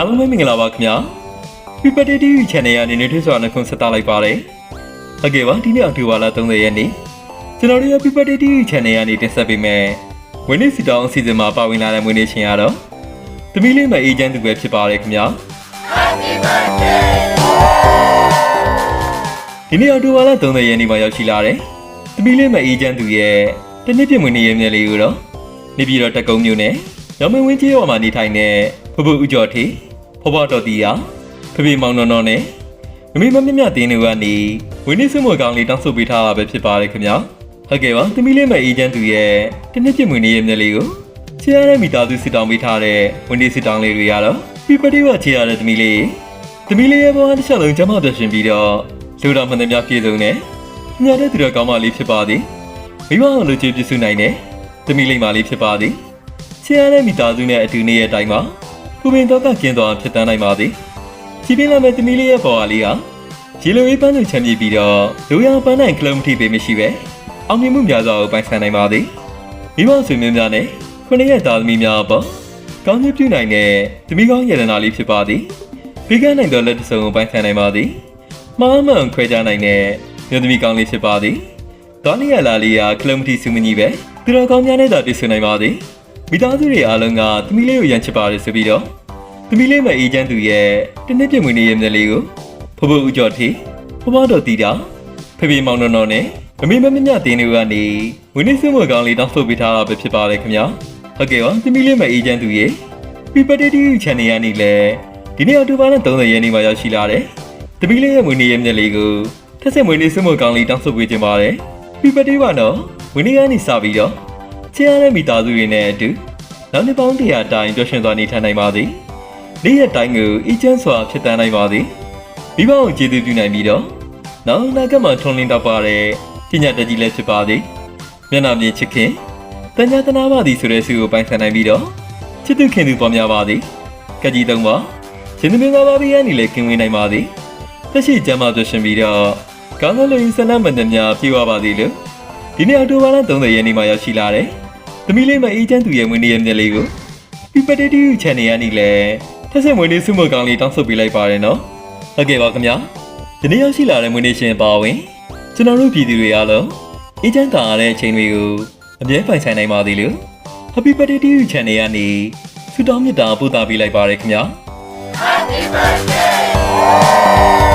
အားလုံးပဲမင်္ဂလာပါခင်ဗျာ People TV Channel ကနေနေထွေးစွာနှခွန်းဆက်တာလိုက်ပါတယ်ဟုတ်ကဲ့ပါဒီနေ့အောက်တိုဘာလ30ရက်နေ့ကျွန်တော်တို့ရဲ့ People TV Channel ကနေတင်ဆက်ပေးမယ်ဝင်းနေစီတောင်းအစီအစဉ်မှာပါဝင်လာတဲ့မွေးနေ့ရှင်ကတော့သမီးလေးမအေဂျင့်သူပဲဖြစ်ပါတယ်ခင်ဗျာဒီနေ့အောက်တိုဘာလ30ရက်နေ့မှာရောက်ရှိလာတဲ့သမီးလေးမအေဂျင့်သူရဲ့တနစ်ပြည့်မွေးနေ့ရဲ့မြက်လေးကိုတော့နေပြည်တော်တက်ကုန်းမြို့နယ်ရောင်မင်းဝင်းကြီးရွာမှာနေထိုင်တဲ့ဖဖဦးကျော်ထေ ဖဖတော်တီယာဖဖေမောင်နော်နော်နဲ့မမေမမြမြတင်းတွေကနေဝင်းနေစမွေကောင်လေးတောင်းဆိုပေးထားတာပဲဖြစ်ပါတယ်ခင်ဗျာဟုတ်ကဲ့ပါသမီးလေးမအေဂျင့်သူရဲ့တနစ်ပြည့်မွေးနေ့ရဲ့မြက်လေးကိုချေရတဲ့မိသားစုစစ်တောင်းပေးထားတဲ့ဝင်းနေစစ်တောင်းလေးတွေကတော့ပြပတိဝချေရတဲ့သမီးလေးသမီးလေးရဲ့ဘဝတစ်ချက်လုံးကျမပြရှင်ပြီးတော့လူတော်မှန်သမျှပြည့်စုံတဲ့ညတဲ့သူတော်ကောင်းမလေးဖြစ်ပါသည်မိဘအောင်လူချင်းပြည့်စုံနိုင်တဲ့သမီးလေးမလေးဖြစ်ပါသည်ချစ်ရတဲ့မိသားစုနဲ့အတူနေတဲ့အတိုင်းမှာ ကိုပင်တော့ကကျင်းသွားဖြစ်တန်းနိုင်ပါသည်ချီးပင်းလာမဲ့သမီးလေးရဲ့ဘဝလေးဟာရေလိုအေးပန်းသူချမ်းမြေပြီးတော့လူရပန်းနိုင်ကလမတီပေမရှိပဲအောင်မြင်မှုများစွာကိုပိုင်ဆိုင်နိုင်ပါသည်မိဘဆွေမျိုးများနဲ့ခုနှစ်ရက်သားသမီးများအပေါ်ကောင်းချီးပြုနိုင်တဲ့သမီးကောင်းရတနာလေးဖြစ်ပါသည်ဘေးကနိုင်သောလက်တစ်စုံကိုပိုင်ခံနိုင်ပါသည်။မှားမှန်ခွဲခြားနိုင်တဲ့မြို့သမီးကောင်းလေးဖြစ်ပါသည်။တောင်းလျက်လာလေးရာကလမတီစုမကြီးပဲသူတော်ကောင်းများနဲ့သာတည်ဆွေနိုင်ပါသည်။ မိသားစုတွေအားလုံးကသမီးလေးကိုရန်ချစ်ပါတယ်ဆိုပြီးတော့သမီးလေးမအေဂျင့်သူရဲ့တနစ်ပြည့်မွေးနေ့ရဲ့မျက်လေးကိုဖဖဦးကျော်ထေဖဖတော်တီတာဖေဖေမောင်နော်နော်နဲ့မမေမမမြတင်းတွေကနေဝင်းနေစမွေကောင်းလေးတောင်းဆိုပေးထားတာပဲဖြစ်ပါတယ်ခင်ဗျာ။ဟုတ်ကဲ့ပါသမီးလေးမအေဂျင့်သူရဲ့ PPTV Channel ရနေလဲဒီနေ့အောက်တိုဘာလ30ရက်နေ့မှာရောက်ရှိလာတဲ့တပီးလေးရဲ့မွေးနေ့ရဲ့မျက်လေးကိုထက်ဆက်မွေးနေ့စမုတ်ကောင်းလေးတောင်းဆိုပေးခြင်းပါတယ်။ပြပတေးပါတော့မွေးနေ့ကနေစပြီးတော့ ချစ်ရတဲ့မိသားစုတွေနဲ့အတူနောက်နှစ်ပေါင်းတရာတိုင်ပျော်ရွှင်စွာနေထိုင်နိုင်ပါသည်။နေ့ရက်တိုင်းကိုအေးချမ်းစွာဖြစ်တန်းနိုင်ပါသည်။မိဘကိုကျေးဇူးပြုနိုင်ပြီးတော့နောက်အနာဂတ်မှာထွန်းလင်းတော့ပါတဲ့ပညာတတ်ကြီးလည်းဖြစ်ပါသည်။မျက်နှာမြင်ချစ်ခင်တညာတနာပါသည်ဆိုတဲ့ဆုကိုပိုင်ဆိုင်နိုင်ပြီးတော့ချစ်သူခင်သူပေါ်များပါသည်။ကကြီးသုံးပါရှင်သမီးသားပါဘီကနေလည်းကင်းဝေးနိုင်ပါသည်တက်ရှိကျမ်းမာပြရှင်ပြီးတော့ကောင်းသောလူရင်းဆန္ဒမန္တများပြေဝပါသည်လို့ဒီနေ့အောက်တိုဘာလ30ရက်နေ့မှာရောက်ရှိလာတဲ့ သမီးလေးမအေးချမ်းသူရဲ့မွေးနေ့ရဲ့မျက်လေးကိုပြပတေတီ channel ကနေလည်းထက်ဆက်မွေးနေ့စုမကောင်လေးတောင်းဆိုပေးလိုက်ပါတယ်နော်ဟုတ်ကဲ့ပါခင်ဗျာဒီနေ့ရောက်ရှိလာတဲ့မွေးနေ့ရှင်ပါဝင်ကျွန်တော်တို့ပြည်သူတွေအားလုံးအေးချမ်းသာရတဲ့အချိန်တွေကိုအမြဲပိုင်ဆိုင်နိုင်ပါသည်လို့ Happy Birthday to you channel ကနေဆုတောင်းမေတ္တာပို့သပေးလိုက်ပါတယ်ခင်ဗျာ Happy birthday